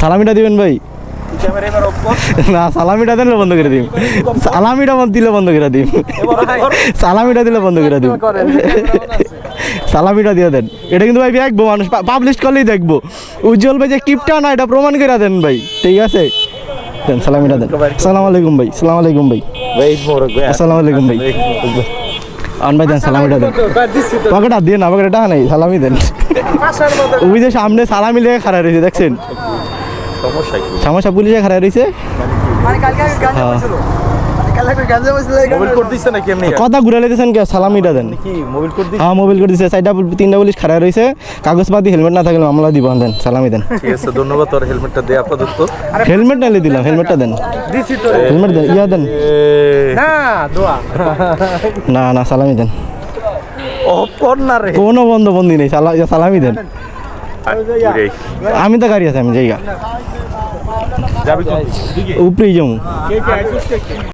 সালামিটা দিবেন ভাই। না, সালামিটা দিলে বন্ধ করে দিন সালামিটা দিলে বন্ধ করে দিন সালামিটা দিলে বন্ধ করে দিন সালামিটা দিয়ে দেন। এটা কিন্তু ভাই দেখব মানুষ। পাবলিশ করলেই দেখব। উজ্জ্বল ভাই যে কিপটা না, এটা প্রমাণ করে দেন ভাই। ঠিক আছে? দেন, সালামিটা দেন। সালাম আলাইকুম ভাই, সালাম আলাইকুম ভাই। আসসালামু আলাইকুম ভাই। আন ভাই দেন সালামিটা দেন। পকেটা দিয়ে না পকেটা নাই সালামি দেন। ওই যে সামনে সালামি লেগে খারাপ রয়েছে দেখছেন? সমস্যা পুলিশে খারাপ রয়েছে। হ্যাঁ। মোবাইল কোড দিচ্ছে নাকি এমনি? কথা ঘুরে লেগেছেন কে সালামিটা দেন। কি? মোবাইল কোড দিচ্ছে হ্যাঁ মোবাইল করে দিছে। চারটা তিনটা পুলিশ খাড়া রয়েছে। কাগজপাতি হেলমেট না থাকলে মামলা দিব দেন। সালামি দেন। ঠিক আছে ধন্যবাদ। তোর হেলমেটটা দে আপাতত। হেলমেট নাইলে দিলাম হেলমেটটা দেন। হেলমেট দেন ইয়া দেন। না না সালামি দেন। রে। কোনো বন্ধ বন্দি নেই সালা সালামি দেন। আমি তো গাড়ি আছে আমি জায়গা। উপরেই যাব।